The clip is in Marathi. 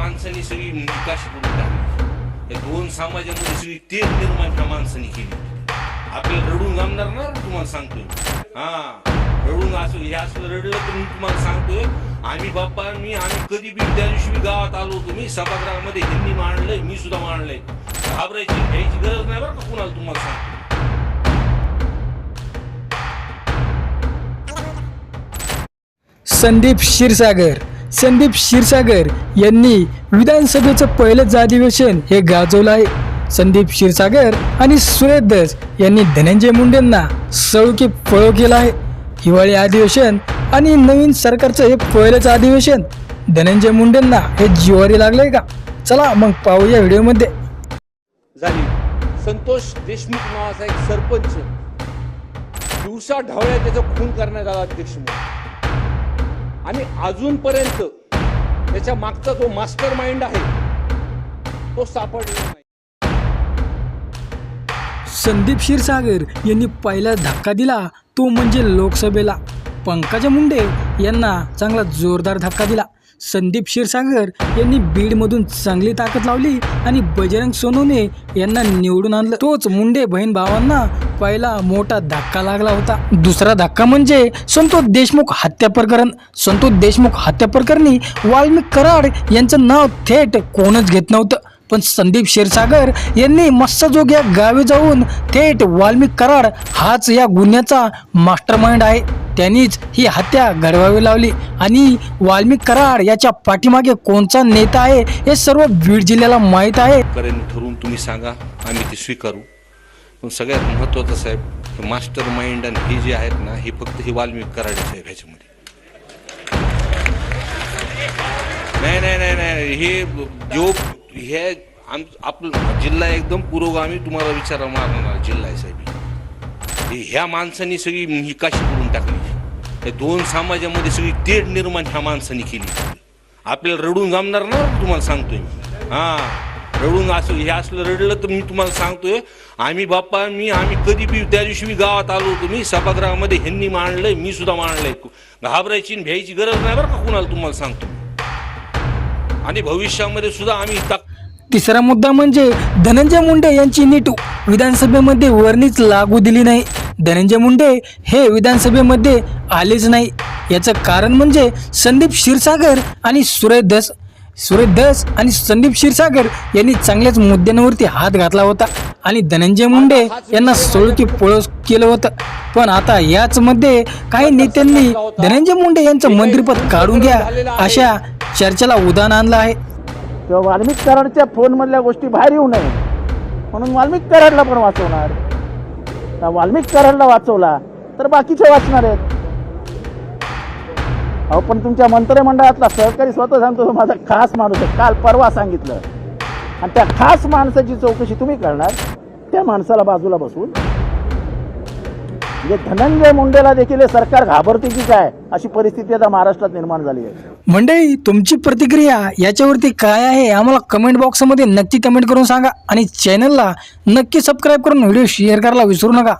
माणसाने सगळी निकाशी करून टाकली. या दोन समाजामध्ये सगळी तेल निर्माण ह्या माणसाने केली. आपल्याला रडून जमणार ना तुम्हाला सांगतोय. हा रडून असं हे असं रडलं तर मी तुम्हाला सांगतोय आम्ही बाप्पा मी आम्ही कधी बी त्या दिवशी मी गावात आलो होतो मी सभागृहामध्ये हिंदी मांडलंय मी सुद्धा मांडलंय. घाबरायची घ्यायची गरज नाही बरं का कुणाला तुम्हाला सांगतो संदीप क्षीरसागर. संदीप क्षीरसागर यांनी विधानसभेचं पहिलंच अधिवेशन हे गाजवलं आहे. संदीप क्षीरसागर आणि सुरेश दस यांनी धनंजय मुंडेंना सळुकी पळो केला आहे. हिवाळी अधिवेशन आणि नवीन सरकारचं हे पहिलंच अधिवेशन. धनंजय मुंडेंना हे जिवारी लागलंय का? चला मग पाहूया व्हिडिओमध्ये. झाली. संतोष देशमुख नावाचा एक सरपंच दिवसा ढवळ्या त्याचा खून करण्यात आला अध्यक्ष म्हणून. आणि अजूनपर्यंत त्याच्या मागचा जो मास्टर माइंड आहे तो सापडला नाही. संदीप क्षीरसागर यांनी पहिला धक्का दिला तो म्हणजे लोकसभेला. पंकजा मुंडे यांना चांगला जोरदार धक्का दिला. संदीप क्षीरसागर यांनी बीडमधून चांगली ताकद लावली आणि बजरंग सोनूने यांना निवडून आणलं. तोच मुंडे बहीण भावांना पहिला मोठा धक्का लागला होता. दुसरा धक्का म्हणजे संतोष देशमुख हत्या प्रकरण. संतोष देशमुख हत्या प्रकरणी वाल्मिक कराड यांचं नाव थेट कोणच घेत नव्हतं. पण संदीप क्षीरसागर यांनी मत्स्यजोग या गावी जाऊन थेट वाल्मिक कराड हाच या गुन्ह्याचा मास्टर माइंड आहे. त्यांनीच ही हत्या घडवावी लावली. आणि वाल्मिक कराड याच्या पाठीमागे कोणचा नेता आहे हे सर्व बीड जिल्ह्याला माहीत आहे. ठरवून तुम्ही सांगा. आम्ही ते स्वीकारू. पण सगळ्यात महत्त्वाचं साहेब मास्टर माइंड आणि हे जे आहेत ना हे फक्त हे वाल्मिक कराडे साहेब ह्याच्यामध्ये. नाही नाही नाही नाही हे जो हे आम आपलं जिल्हा एकदम पुरोगामी तुम्हाला विचारा मारणार जिल्हा आहे साहेब. ह्या माणसांनी सगळी निकाशी करून टाकली. या दोन समाजामध्ये सगळी तेढ निर्माण ह्या माणसांनी केली. आपल्याला रडून जमणार ना तुम्हाला सांगतोय मी. हा. रडून असं हे असलं रडलं तर मी तुम्हाला सांगतोय आम्ही बाप्पा मी आम्ही कधी बी त्या दिवशी मी गावात आलो होतो मी सभागृहामध्ये ह्यांनी मांडलंय मी सुद्धा मांडलंय. घाबरायची भ्यायची गरज नाही बरं का कुणाला तुम्हाला सांगतो. आणि भविष्यामध्ये सुद्धा आम्ही तिसरा मुद्दा म्हणजे धनंजय मुंडे यांची नीट विधानसभेमध्ये वर्णीच लागू दिली नाही. धनंजय मुंडे हे विधानसभेमध्ये आलेच नाही. याचं कारण म्हणजे संदीप क्षीरसागर आणि सुरेश दस सुरेश दस आणि संदीप क्षीरसागर यांनी चांगल्याच मुद्द्यांवरती हात घातला होता. आणि धनंजय मुंडे यांना सोळकी पळस केलं होतं. पण आता याच मध्ये काही नेत्यांनी धनंजय मुंडे यांचं मंत्रिपद काढून घ्या अशा चर्चेला उदाहरण आणलं आहे. किंवा वाल्मिक कराडच्या फोनमधल्या गोष्टी बाहेर येऊ नये. म्हणून वाल्मिक कराडला पण वाचवणार. वाल्मिक कराडला वाचवला तर बाकीचे वाचणार आहेत. अहो पण तुमच्या मंत्रिमंडळातला सहकारी स्वतः सांगतो तो माझा खास माणूस आहे. काल परवा सांगितलं. आणि त्या खास माणसाची चौकशी तुम्ही करणार त्या माणसाला बाजूला बसून म्हणजे धनंजय मुंडेला देखील हे सरकार घाबरते की काय अशी परिस्थिती आता महाराष्ट्रात निर्माण झाली आहे. मंडळी तुमची प्रतिक्रिया याच्यावरती काय आहे आम्हाला कमेंट बॉक्समध्ये नक्की कमेंट करून सांगा आणि चॅनलला नक्की सबस्क्राईब करून व्हिडिओ शेअर करायला विसरू नका.